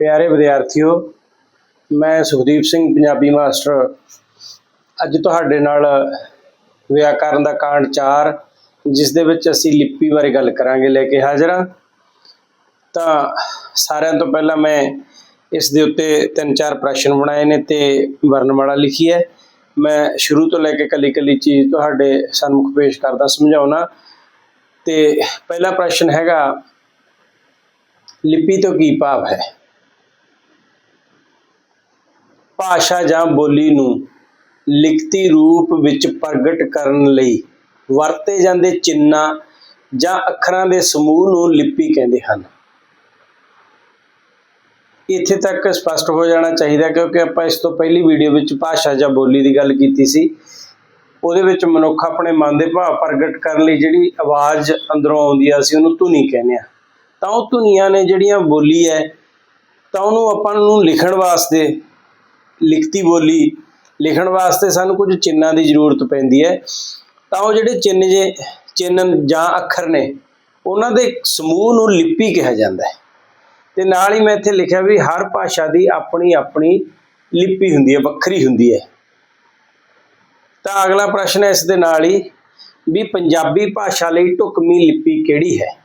ਪਿਆਰੇ ਵਿਦਿਆਰਥੀਓ, ਮੈਂ ਸੁਖਦੀਪ ਸਿੰਘ, ਪੰਜਾਬੀ ਮਾਸਟਰ। ਅੱਜ ਤੁਹਾਡੇ ਨਾਲ ਵਿਆਕਰਨ ਦਾ ਕਾਂਡ 4 ਜਿਸ ਦੇ ਵਿੱਚ ਅਸੀਂ ਲਿਪੀ ਬਾਰੇ ਗੱਲ ਕਰਾਂਗੇ, ਲੈ ਕੇ ਹਾਜ਼ਰ ਹਾਂ। ਤਾਂ ਸਾਰਿਆਂ ਤੋਂ ਪਹਿਲਾਂ ਮੈਂ ਇਸ ਦੇ ਉੱਤੇ ਤਿੰਨ ਚਾਰ ਪ੍ਰਸ਼ਨ ਬਣਾਏ ਨੇ ਤੇ ਵਰਣਮਾਲਾ ਲਿਖੀ ਹੈ। ਮੈਂ ਸ਼ੁਰੂ ਤੋਂ ਲੈ ਕੇ ਕੱਲੀ ਕੱਲੀ ਚੀਜ਼ ਤੁਹਾਡੇ ਸਨਮੁਖ ਪੇਸ਼ ਕਰਦਾ, ਸਮਝਾਉਣਾ। ਤੇ ਪਹਿਲਾ ਪ੍ਰਸ਼ਨ ਹੈਗਾ, ਲਿਪੀ ਤੋਂ ਕੀ ਭਾਵ ਹੈ? ਭਾਸ਼ਾ ਜਾਂ ਬੋਲੀ ਨੂੰ ਲਿਖਤੀ ਰੂਪ ਵਿੱਚ ਪ੍ਰਗਟ ਕਰਨ ਲਈ ਵਰਤੇ ਜਾਂਦੇ ਚਿੰਨਾਂ ਜਾਂ ਅੱਖਰਾਂ ਦੇ ਸਮੂਹ ਨੂੰ ਲਿਪੀ ਕਹਿੰਦੇ ਹਨ। ਇੱਥੇ ਤੱਕ ਸਪਸ਼ਟ ਹੋ ਜਾਣਾ ਚਾਹੀਦਾ ਕਿਉਂਕਿ ਆਪਾਂ ਇਸ ਤੋਂ ਪਹਿਲੀ ਵੀਡੀਓ ਵਿੱਚ ਭਾਸ਼ਾ ਜਾਂ ਬੋਲੀ ਦੀ ਗੱਲ ਕੀਤੀ ਸੀ। ਉਹਦੇ ਵਿੱਚ ਮਨੁੱਖ ਆਪਣੇ ਮਨ ਦੇ ਭਾਵ ਪ੍ਰਗਟ ਕਰਨ ਲਈ ਜਿਹੜੀ ਆਵਾਜ਼ ਅੰਦਰੋਂ ਆਉਂਦੀ ਆ, ਅਸੀਂ ਉਹਨੂੰ ਧੁਨੀ ਕਹਿੰਦੇ ਆ ਤਾਂ ਉਹ ਧੁਨੀਆਂ ਨੇ ਜਿਹੜੀਆਂ ਬੋਲੀ ਹੈ, ਤਾਂ ਉਹਨੂੰ ਆਪਾਂ ਨੂੰ ਲਿਖਣ ਵਾਸਤੇ ਲਿਖਤੀ ਬੋਲੀ, ਲਿਖਣ ਵਾਸਤੇ ਸਾਨੂੰ ਕੁਝ ਚਿੰਨਾਂ ਦੀ ਜ਼ਰੂਰਤ ਪੈਂਦੀ ਹੈ। ਤਾਂ ਉਹ ਜਿਹੜੇ ਚਿੰਨ ਜੇ, ਚਿੰਨ੍ਹ ਜਾਂ ਅੱਖਰ ਨੇ, ਉਹਨਾਂ ਦੇ ਸਮੂਹ ਨੂੰ ਲਿਪੀ ਕਿਹਾ ਜਾਂਦਾ ਹੈ। ਤੇ ਨਾਲ ਹੀ ਮੈਂ ਇੱਥੇ ਲਿਖਿਆ ਵੀ ਹਰ ਭਾਸ਼ਾ ਦੀ ਆਪਣੀ ਆਪਣੀ ਲਿਪੀ ਹੁੰਦੀ ਹੈ, ਵੱਖਰੀ ਹੁੰਦੀ ਹੈ। ਤਾਂ ਅਗਲਾ ਪ੍ਰਸ਼ਨ ਹੈ ਇਸ ਦੇ ਨਾਲ ਹੀ ਵੀ ਪੰਜਾਬੀ ਭਾਸ਼ਾ ਲਈ ਢੁਕਵੀਂ ਲਿਪੀ ਕਿਹੜੀ ਹੈ?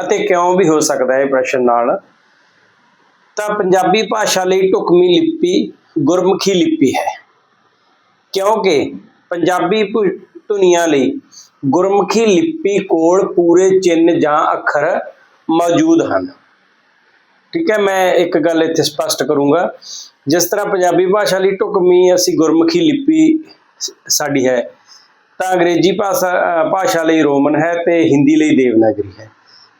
ਅਤੇ ਕਿਉਂ ਵੀ ਹੋ ਸਕਦਾ ਹੈ ਇਹ ਪ੍ਰਸ਼ਨ ਨਾਲ? ਤਾਂ ਪੰਜਾਬੀ ਭਾਸ਼ਾ ਲਈ ਢੁਕਵੀਂ ਲਿਪੀ ਗੁਰਮੁਖੀ ਲਿਪੀ ਹੈ। ਕਿਉਂਕਿ ਪੰਜਾਬੀ ਭੁ- ਧੁਨੀਆਂ ਲਈ ਗੁਰਮੁਖੀ ਲਿਪੀ ਕੋਲ ਪੂਰੇ ਚਿੰਨ੍ਹ ਜਾਂ ਅੱਖਰ ਮੌਜੂਦ ਹਨ। ਠੀਕ ਹੈ, ਮੈਂ ਇੱਕ ਗੱਲ ਇੱਥੇ ਸਪਸ਼ਟ ਕਰੂੰਗਾ। ਜਿਸ ਤਰ੍ਹਾਂ ਪੰਜਾਬੀ ਭਾਸ਼ਾ ਲਈ ਢੁਕਵੀਂ ਅਸੀਂ ਗੁਰਮੁਖੀ ਲਿਪੀ ਸਾਡੀ ਹੈ, ਤਾਂ ਅੰਗਰੇਜ਼ੀ ਭਾਸ਼ਾ ਭਾਸ਼ਾ ਲਈ ਰੋਮਨ ਹੈ ਤੇ ਹਿੰਦੀ ਲਈ ਦੇਵਨਾਗਰੀ ਹੈ।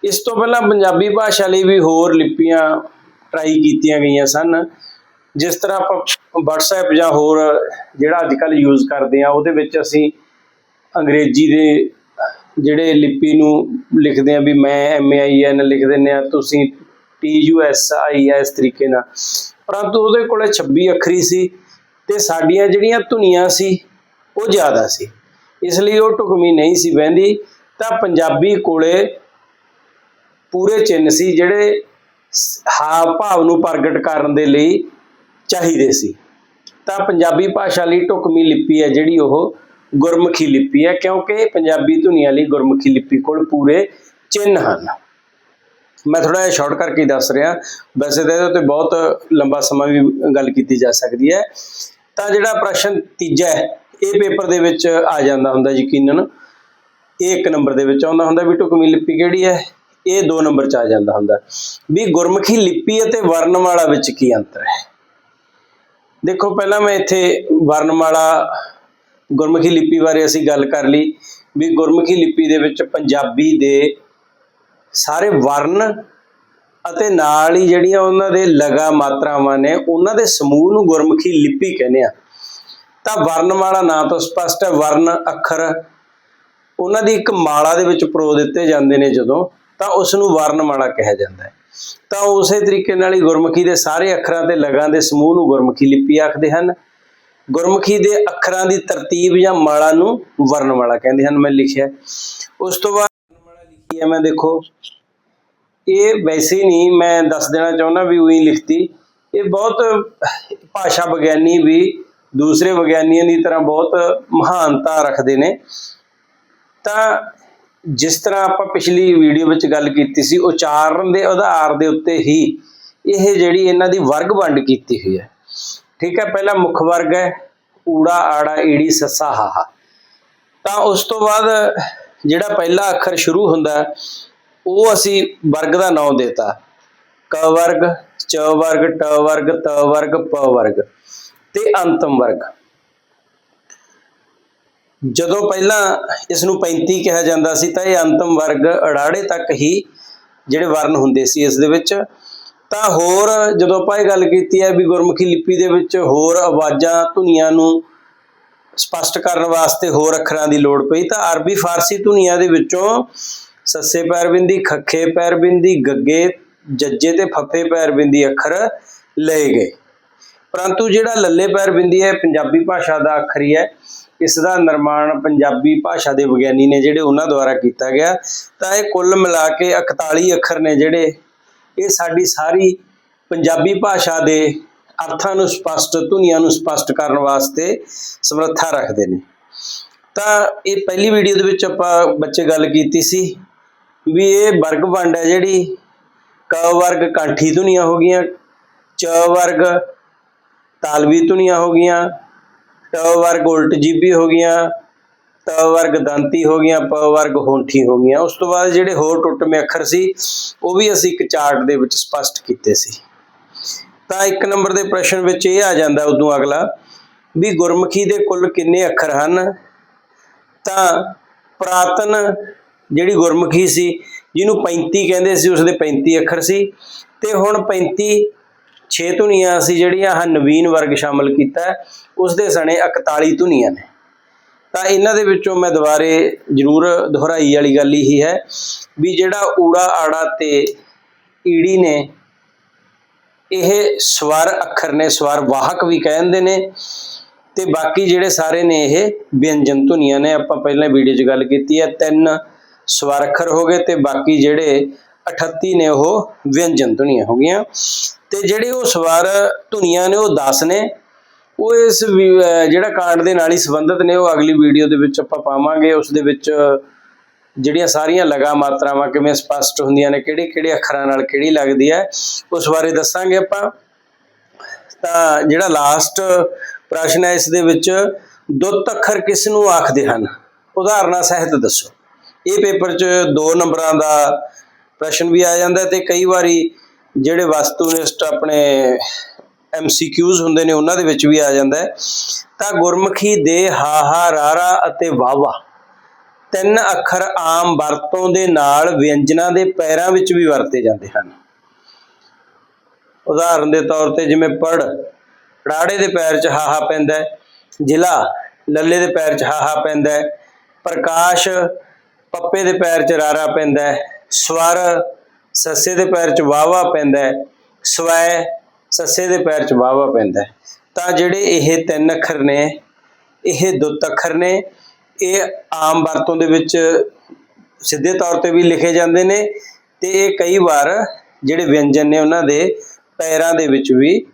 ਇਸ ਤੋਂ ਪਹਿਲਾਂ ਪੰਜਾਬੀ ਭਾਸ਼ਾ ਲਈ ਵੀ ਹੋਰ ਲਿਪੀਆਂ ਟਰਾਈ ਕੀਤੀਆਂ ਗਈਆਂ ਸਨ। ਜਿਸ ਤਰ੍ਹਾਂ ਆਪਾਂ WhatsApp ਜਾਂ ਹੋਰ ਜਿਹੜਾ ਅੱਜ ਕੱਲ੍ਹ ਯੂਜ਼ ਕਰਦੇ ਆ ਉਹਦੇ ਵਿੱਚ ਅਸੀਂ ਅੰਗਰੇਜ਼ੀ ਦੇ ਜਿਹੜੇ ਲਿਪੀ ਨੂੰ ਲਿਖਦੇ ਆ ਵੀ ਮੈਂ ਐਮ ਆਈ ਐਨ ਲਿਖ ਦਿੰਦੇ ਆ ਤੁਸੀਂ ਟੀ ਯੂ ਐਸ ਆਈ ਇਸ ਤਰੀਕੇ ਨਾਲ। ਪਰੰਤੂ ਉਹਦੇ ਕੋਲੇ 26 ਅੱਖਰੀ ਸੀ ਤੇ ਸਾਡੀਆਂ ਜਿਹੜੀਆਂ ਧੁਨੀਆਂ ਸੀ, ਉਹ ਜ਼ਿਆਦਾ ਸੀ। ਇਸ ਲਈ ਉਹ ਢੁਕਵੀਂ ਨਹੀਂ ਸੀ ਬਹਿੰਦੀ। ਤਾਂ ਪੰਜਾਬੀ ਕੋਲੇ ਪੂਰੇ ਚਿੰਨ੍ਹ ਸੀ ਜਿਹੜੇ ਸ- ਹਾਵ ਭਾਵ ਨੂੰ ਪ੍ਰਗਟ ਕਰਨ ਦੇ ਲਈ ਚਾਹੀਦੇ ਸੀ। ਤਾਂ ਪੰਜਾਬੀ ਭਾਸ਼ਾ ਲਈ ਢੁਕਵੀਂ ਲਿਪੀ ਹੈ ਜਿਹੜੀ ਉਹ ਗੁਰਮੁਖੀ ਲਿਪੀ ਹੈ, ਕਿਉਂਕਿ ਪੰਜਾਬੀ ਧੁਨੀਆ ਲਈ ਗੁਰਮੁਖੀ ਲਿਪੀ ਕੋਲ ਪੂਰੇ ਚਿੰਨ੍ਹ ਹਨ। ਮੈਂ ਥੋੜਾ ਜਿਹਾ ਸ਼ਾਰਟ ਕਰਕੇ ਦੱਸ ਰਿਹਾ। ਵੈਸੇ ਤਾਂ ਇਹਦੇ ਉੱਤੇ ਬਹੁਤ ਲੰਬਾ ਸਮਾਂ ਵੀ ਗੱਲ ਕੀਤੀ ਜਾ ਸਕਦੀ ਹੈ। ਤਾਂ ਜਿਹੜਾ ਪ੍ਰਸ਼ਨ ਤੀਜਾ ਹੈ, ਇਹ ਪੇਪਰ ਦੇ ਵਿੱਚ ਆ ਜਾਂਦਾ ਹੁੰਦਾ ਯਕੀਨਨ। ਇਹ ਇੱਕ ਨੰਬਰ ਦੇ ਵਿੱਚ ਆਉਂਦਾ ਹੁੰਦਾ ਵੀ ਢੁਕਵੀਂ ਲਿਪੀ ਕਿਹੜੀ ਹੈ? ਇਹ ਦੋ ਨੰਬਰ 'ਚ ਆ ਜਾਂਦਾ ਹੁੰਦਾ। ਵੀ ਗੁਰਮੁਖੀ ਲਿਪੀ ਅਤੇ ਵਰਣਮਾਲਾ ਵਿੱਚ ਕੀ ਅੰਤਰ ਹੈ? ਦੇਖੋ, ਪਹਿਲਾਂ ਮੈਂ ਇੱਥੇ ਵਰਣਮਾਲਾ ਗੁਰਮੁਖੀ ਲਿਪੀ ਬਾਰੇ ਅਸੀਂ ਗੱਲ ਕਰ ਲਈ। ਵੀ ਗੁਰਮੁਖੀ ਲਿਪੀ ਦੇ ਵਿੱਚ ਪੰਜਾਬੀ ਦੇ ਸਾਰੇ ਵਰਨ ਅਤੇ ਨਾਲ ਹੀ ਜਿਹੜੀਆਂ ਉਹਨਾਂ ਦੇ ਲਗਾ ਮਾਤਰਾਵਾਂ ਨੇ, ਉਹਨਾਂ ਦੇ ਸਮੂਹ ਨੂੰ ਗੁਰਮੁਖੀ ਲਿਪੀ ਕਹਿੰਦੇ ਆ। ਤਾਂ ਵਰਣਮਾਲਾ ਨਾਂ ਤੋਂ ਸਪਸ਼ਟ ਹੈ, ਵਰਨ, ਅੱਖਰ, ਉਹਨਾਂ ਦੀ ਇੱਕ ਮਾਲਾ ਦੇ ਵਿੱਚ ਪਰੋ ਦਿੱਤੇ ਜਾਂਦੇ ਨੇ ਜਦੋਂ। ਤਾਂ ਉਸ ਨੂੰ ਵਰਣਮਾਲਾ ਕਿਹਾ ਜਾਂਦਾ ਹੈ। ਤਾਂ ਉਸੇ ਤਰੀਕੇ ਨਾਲ ਹੀ ਗੁਰਮੁਖੀ ਦੇ ਸਾਰੇ ਅੱਖਰਾਂ ਤੇ ਲਗਾਂ ਦੇ ਸਮੂਹ ਨੂੰ ਗੁਰਮੁਖੀ ਲਿਪੀ ਆਖਦੇ ਹਨ। ਗੁਰਮੁਖੀ ਦੇ ਅੱਖਰਾਂ ਦੀ ਤਰਤੀਬ ਜਾਂ ਮਾਲਾ ਨੂੰ ਵਰਣਮਾਲਾ ਕਹਿੰਦੇ ਹਨ, ਮੈਂ ਲਿਖਿਆ। ਉਸ ਤੋਂ ਬਾਅਦ ਵਰਣਮਾਲਾ ਲਿਖੀ ਹੈ, ਮੈਂ ਦੇਖੋ। ਇਹ ਵੈਸੇ ਨਹੀਂ, ਮੈਂ ਦੱਸ ਦੇਣਾ ਚਾਹੁੰਦਾ ਵੀ ਉਹੀ ਲਿਖਤੀ। ਇਹ ਬਹੁਤ ਭਾਸ਼ਾ ਵਿਗਿਆਨੀ ਵੀ, ਦੂਸਰੇ ਵਿਗਿਆਨੀਆਂ ਦੀ ਤਰ੍ਹਾਂ ਬਹੁਤ ਮਹਾਨਤਾ ਰੱਖਦੇ ਨੇ। ਤਾਂ ਜਿਸ ਤਰ੍ਹਾਂ ਆਪਾਂ ਪਿਛਲੀ ਵੀਡੀਓ ਵਿੱਚ ਗੱਲ ਕੀਤੀ ਸੀ, ਉਚਾਰਨ ਦੇ ਆਧਾਰ ਦੇ ਉੱਤੇ ਹੀ ਇਹ ਜਿਹੜੀ ਇਹਨਾਂ ਦੀ ਵਰਗ ਵੰਡ ਕੀਤੀ ਹੋਈ ਹੈ। ਠੀਕ ਹੈ, ਪਹਿਲਾ ਮੁੱਖ ਵਰਗ ਹੈ ਊੜਾ ਆੜਾ, ਈੜੀ, ਸੱਸਾ, ਹਾਹਾ। ਤਾਂ ਉਸ ਤੋਂ ਬਾਅਦ ਜਿਹੜਾ ਪਹਿਲਾ ਅੱਖਰ ਸ਼ੁਰੂ ਹੁੰਦਾ, ਉਹ ਅਸੀਂ ਵਰਗ ਦਾ ਨਾਮ ਦੇਤਾ। ਕ ਵਰਗ, ਚ ਵਰਗ, ਟ ਵਰਗ, ਤ ਵਰਗ, ਪ ਵਰਗ। ਤੇ ਅੰਤਮ ਵਰਗ। ਜਦੋਂ ਪਹਿਲਾਂ ਇਸ ਨੂੰ 35 ਕਿਹਾ ਜਾਂਦਾ ਸੀ, ਤਾਂ ਇਹ ਅੰਤਮ ਵਰਗ ਅੜਾੜੇ ਤੱਕ ਹੀ ਜਿਹੜੇ ਵਰਨ ਹੁੰਦੇ ਸੀ ਇਸ ਦੇ ਵਿੱਚ। ਤਾਂ ਹੋਰ ਜਦੋਂ ਆਪਾਂ ਇਹ ਗੱਲ ਕੀਤੀ ਹੈ ਵੀ ਗੁਰਮੁਖੀ ਲਿਪੀ ਦੇ ਵਿੱਚ ਹੋਰ ਆਵਾਜ਼ਾਂ ਧੁਨੀਆਂ ਨੂੰ ਸਪਸ਼ਟ ਕਰਨ ਵਾਸਤੇ ਹੋਰ ਅੱਖਰਾਂ ਦੀ ਲੋੜ ਪਈ, ਤਾਂ ਅਰਬੀ ਫਾਰਸੀ ਧੁਨੀਆਂ ਦੇ ਵਿੱਚੋਂ ਸੱਸੇ ਪੈਰ ਬਿੰਦੀ, ਖੱਖੇ ਪੈਰ ਬਿੰਦੀ, ਗੱਗੇ, ਜੱਜੇ ਤੇ ਫੱਫੇ ਪੈਰ ਬਿੰਦੀ ਅੱਖਰ ਲਏ ਗਏ। ਪਰੰਤੂ ਜਿਹੜਾ ਲੱਲੇ ਪੈਰ ਬਿੰਦੀ ਹੈ ਪੰਜਾਬੀ ਭਾਸ਼ਾ ਦਾ ਅੱਖਰ ਹੀ ਹੈ। ਇਸ ਦਾ ਨਿਰਮਾਣ ਪੰਜਾਬੀ ਭਾਸ਼ਾ ਦੇ ਵਿਗਿਆਨੀ ਨੇ ਜਿਹੜੇ ਉਹਨਾਂ ਦੁਆਰਾ ਕੀਤਾ ਗਿਆ, ਤਾਂ ਇਹ ਕੁੱਲ ਮਿਲਾ ਕੇ 41 ਅੱਖਰ ਨੇ ਜਿਹੜੇ, ਇਹ ਸਾਡੀ ਸਾਰੀ ਪੰਜਾਬੀ ਭਾਸ਼ਾ ਦੇ ਅਰਥਾਂ ਨੂੰ ਸਪਸ਼ਟ, ਧੁਨੀਆਂ ਨੂੰ ਸਪਸ਼ਟ ਕਰਨ ਵਾਸਤੇ ਸਮਰੱਥਾ ਰੱਖਦੇ ਨੇ। ਤਾਂ ਇਹ ਪਹਿਲੀ ਵੀਡੀਓ ਦੇ ਵਿੱਚ ਆਪਾਂ ਬੱਚੇ ਗੱਲ ਕੀਤੀ ਸੀ ਵੀ ਇਹ ਵਰਗ ਵੰਡ ਹੈ ਜਿਹੜੀ, ਕ ਵਰਗ ਕੰਠੀ ਧੁਨੀਆਂ ਹੋ ਗਈਆਂ, ਚ ਵਰਗ ਤਾਲਵੀ ਧੁਨੀਆਂ ਹੋ ਗਈਆਂ ਤ ਵਰਗ ਉਲਟ ਜੀਬੀ ਹੋ ਗਈਆਂ ਤ ਵਰਗ ਦੰਤੀ ਹੋ ਗਈਆਂ, ਪ ਵਰਗ ਹੋਂਠੀ ਹੋ ਗਈਆਂ। ਉਸ ਤੋਂ ਬਾਅਦ ਜਿਹੜੇ ਹੋਰ ਟੁੱਟਵੇਂ ਅੱਖਰ ਸੀ, ਉਹ ਵੀ ਅਸੀਂ ਇੱਕ ਚਾਰਟ ਦੇ ਵਿੱਚ ਸਪਸ਼ਟ ਕੀਤੇ ਸੀ। ਤਾਂ ਇੱਕ ਨੰਬਰ ਦੇ ਪ੍ਰਸ਼ਨ ਵਿੱਚ ਇਹ ਆ ਜਾਂਦਾ ਉਦੋਂ ਅਗਲਾ, ਵੀ ਗੁਰਮੁਖੀ ਦੇ ਕੁੱਲ ਕਿੰਨੇ ਅੱਖਰ ਹਨ? ਤਾਂ ਪ੍ਰਾਤਨ ਜਿਹੜੀ ਗੁਰਮੁਖੀ ਸੀ, ਜਿਹਨੂੰ 35 ਕਹਿੰਦੇ ਸੀ ਉਸਦੇ 35 ਅੱਖਰ ਸੀ। ਤੇ ਹੁਣ 35 6 ਧੁਨੀਆਂ ਅਸੀਂ ਜਿਹੜੀਆਂ ਹਨ ਨਵੀਨ ਵਰਗ ਸ਼ਾਮਲ ਕੀਤਾ ਹੈ, ਉਸਦੇ ਸਣੇ 41 ਧੁਨੀਆਂ ਨੇ। ਤਾਂ ਇਹਨਾਂ ਦੇ ਵਿੱਚੋਂ ਮੈਂ ਦੁਬਾਰੇ ਜ਼ਰੂਰ ਦੁਹਰਾਈ ਵਾਲੀ ਗੱਲ ਹੀ ਹੈ ਵੀ ਜਿਹੜਾ ਊੜਾ ਆੜਾ ਤੇ ਈੜੀ ਨੇ ਇਹ ਸਵਰ ਅੱਖਰ ਨੇ ਸਵਰ ਵਾਹਕ ਵੀ ਕਹਿੰਦੇ ਨੇ ਤੇ ਬਾਕੀ ਜਿਹੜੇ ਸਾਰੇ ਨੇ ਇਹ ਵਿਅੰਜਨ ਧੁਨੀਆਂ ਨੇ। ਆਪਾਂ ਪਹਿਲਾਂ ਵੀਡੀਓ 'ਚ ਗੱਲ ਕੀਤੀ ਹੈ ਤਿੰਨ ਸਵਰ ਅੱਖਰ ਹੋ ਗਏ ਤੇ ਬਾਕੀ ਜਿਹੜੇ 38 ਨੇ ਉਹ ਵਿਅੰਜਨ ਧੁਨੀਆਂ ਹੋ ਗਈਆਂ। ਤੇ ਜਿਹੜੇ ਉਹ ਸਵਰ ਧੁਨੀਆਂ ਨੇ, ਉਹ 10 ਨੇ, ਉਹ ਇਸ ਵੀ- ਜਿਹੜਾ ਕਾਂਡ ਦੇ ਨਾਲ ਹੀ ਸੰਬੰਧਿਤ ਨੇ, ਉਹ ਅਗਲੀ ਵੀਡੀਓ ਦੇ ਵਿੱਚ ਆਪਾਂ ਪਾਵਾਂਗੇ। ਉਸ ਦੇ ਵਿੱਚ ਜਿਹੜੀਆਂ ਸਾਰੀਆਂ ਲਗਾ ਮਾਤਰਾਵਾਂ ਕਿਵੇਂ ਸਪਸ਼ਟ ਹੁੰਦੀਆਂ ਨੇ, ਕਿਹੜੇ ਕਿਹੜੇ ਅੱਖਰਾਂ ਨਾਲ ਕਿਹੜੀ ਲੱਗਦੀ ਹੈ, ਉਸ ਬਾਰੇ ਦੱਸਾਂਗੇ ਆਪਾਂ। ਤਾਂ ਜਿਹੜਾ ਲਾਸਟ ਪ੍ਰਸ਼ਨ ਹੈ, ਇਸ ਦੇ ਵਿੱਚ ਦੁੱਤ ਅੱਖਰ ਕਿਸ ਨੂੰ ਆਖਦੇ ਹਨ? ਉਦਾਹਰਨਾਂ ਸਹਿਤ ਦੱਸੋ। ਇਹ ਪੇਪਰ 'ਚ 2 ਨੰਬਰਾਂ ਦਾ ਪ੍ਰਸ਼ਨ ਵੀ ਆ ਜਾਂਦਾ ਤੇ ਕਈ ਵਾਰੀ ਜਿਹੜੇ ਵਸਤੂਨਿਸ਼ਟ ਆਪਣੇ ਐਮਸੀਕਿਊਜ਼ ਹੁੰਦੇ ਨੇ, ਉਹਨਾਂ ਦੇ ਵਿੱਚ ਵੀ ਆ ਜਾਂਦਾ ਹੈ। ਤਾਂ ਗੁਰਮੁਖੀ ਦੇ ਹਾਹਾ, ਰਾਰਾ ਅਤੇ ਵਾਵਾ ਤਿੰਨ ਅੱਖਰ ਆਮ ਵਰਤੋਂ ਦੇ ਨਾਲ ਵਿਅੰਜਨਾਂ ਦੇ ਪੈਰਾਂ ਵਿੱਚ ਵੀ ਵਰਤੇ ਜਾਂਦੇ ਹਨ। ਉਦਾਹਰਨ ਦੇ ਤੌਰ ਤੇ ਜਿਵੇਂ ਪੜ ਰਾੜੇ ਦੇ ਪੈਰ 'ਚ ਹਾਹਾ ਪੈਂਦਾ ਹੈ ਜ਼ਿਲ੍ਹਾ ਲੱਲੇ ਦੇ ਪੈਰ 'ਚ ਹਾਹਾ ਪੈਂਦਾ ਹੈ, ਪ੍ਰਕਾਸ਼, ਪੱਪੇ ਦੇ ਪੈਰ 'ਚ ਰਾਰਾ ਪੈਂਦਾ ਹੈ, ਸਵਰ ਸੱਸੇ ਦੇ ਪੈਰ 'ਚ ਵਾਵਾ ਪੈਂਦਾ ਸਵੈ ਸੱਸੇ ਦੇ ਪੈਰ 'ਚ ਵਾਵਾ ਪੈਂਦਾ ਤਾਂ ਜਿਹੜੇ ਇਹ ਤਿੰਨ ਅੱਖਰ ਨੇ, ਇਹ ਦੁੱਤ ਅੱਖਰ ਨੇ, ਇਹ ਆਮ ਵਰਤੋਂ ਦੇ ਵਿੱਚ ਸਿੱਧੇ ਤੌਰ ਤੇ ਵੀ ਲਿਖੇ ਜਾਂਦੇ ਨੇ ਤੇ ਇਹ ਕਈ ਵਾਰ ਜਿਹੜੇ ਵਿਅੰਜਨ ਨੇ ਉਹਨਾਂ ਦੇ ਪੈਰਾਂ ਦੇ ਵਿੱਚ ਵੀ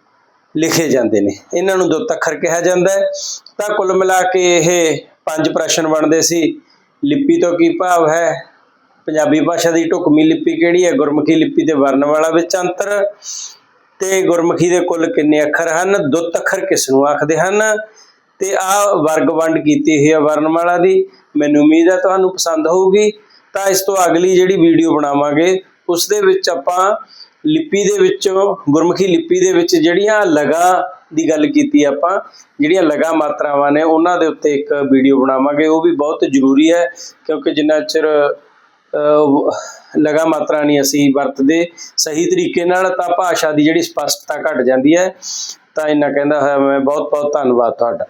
ਲਿਖੇ ਜਾਂਦੇ ਨੇ। ਇਹਨਾਂ ਨੂੰ ਦੁੱਤ ਅੱਖਰ ਕਿਹਾ ਜਾਂਦਾ ਹੈ। ਤਾਂ ਕੁੱਲ ਮਿਲਾ ਕੇ ਇਹ ਪੰਜ ਪ੍ਰਸ਼ਨ ਬਣਦੇ ਸੀ। ਲਿਪੀ ਤੋਂ ਕੀ ਭਾਵ ਹੈ? ਪੰਜਾਬੀ ਭਾਸ਼ਾ ਦੀ ਢੁਕਵੀਂ ਲਿਪੀ ਕਿਹੜੀ ਹੈ? ਗੁਰਮੁਖੀ ਲਿਪੀ ਤੇ ਵਰਣਮਾਲਾ ਵਿੱਚ ਅੰਤਰ ਤੇ ਗੁਰਮੁਖੀ ਦੇ ਕੁੱਲ ਕਿੰਨੇ ਅੱਖਰ ਹਨ? ਦੁੱਤ ਅੱਖਰ ਕਿਸ ਨੂੰ ਆਖਦੇ ਹਨ? ਤੇ ਆ ਵਰਗ ਵੰਡ ਕੀਤੀ ਹੋਈ ਹੈ ਵਰਣਮਾਲਾ ਦੀ। ਮੈਨੂੰ ਉਮੀਦ ਹੈ ਤੁਹਾਨੂੰ ਪਸੰਦ ਹੋਊਗੀ। ਤਾਂ ਇਸ ਤੋਂ ਅਗਲੀ ਜਿਹੜੀ ਵੀਡੀਓ ਬਣਾਵਾਂਗੇ, ਉਸ ਦੇ ਵਿੱਚ ਆਪਾਂ ਲਿਪੀ ਦੇ ਵਿੱਚੋਂ, ਗੁਰਮੁਖੀ ਲਿਪੀ ਦੇ ਵਿੱਚ ਜਿਹੜੀਆਂ ਲਗਾ ਦੀ ਗੱਲ ਕੀਤੀ ਆਪਾਂ, ਜਿਹੜੀਆਂ ਲਗਾ ਮਾਤਰਾਵਾਂ ਨੇ, ਉਹਨਾਂ ਦੇ ਉੱਤੇ ਇੱਕ ਵੀਡੀਓ ਬਣਾਵਾਂਗੇ। ਉਹ ਵੀ ਬਹੁਤ ਜ਼ਰੂਰੀ ਹੈ, ਕਿਉਂਕਿ ਜਿੰਨਾ ਚਿਰ ਲਗਾ ਮਾਤਰਾ ਨਹੀਂ ਅਸੀਂ ਵਰਤਦੇ। ਸਹੀ ਤਰੀਕੇ ਨਾਲ ਤਾਂ ਭਾਸ਼ਾ ਦੀ ਜਿਹੜੀ ਸਪਸ਼ਟਤਾ ਘਟ ਜਾਂਦੀ ਹੈ, ਤਾਂ ਇੰਨਾ ਕਹਿੰਦਾ ਹੋਇਆ ਮੈਂ ਬਹੁਤ ਬਹੁਤ ਧੰਨਵਾਦ ਤੁਹਾਡਾ।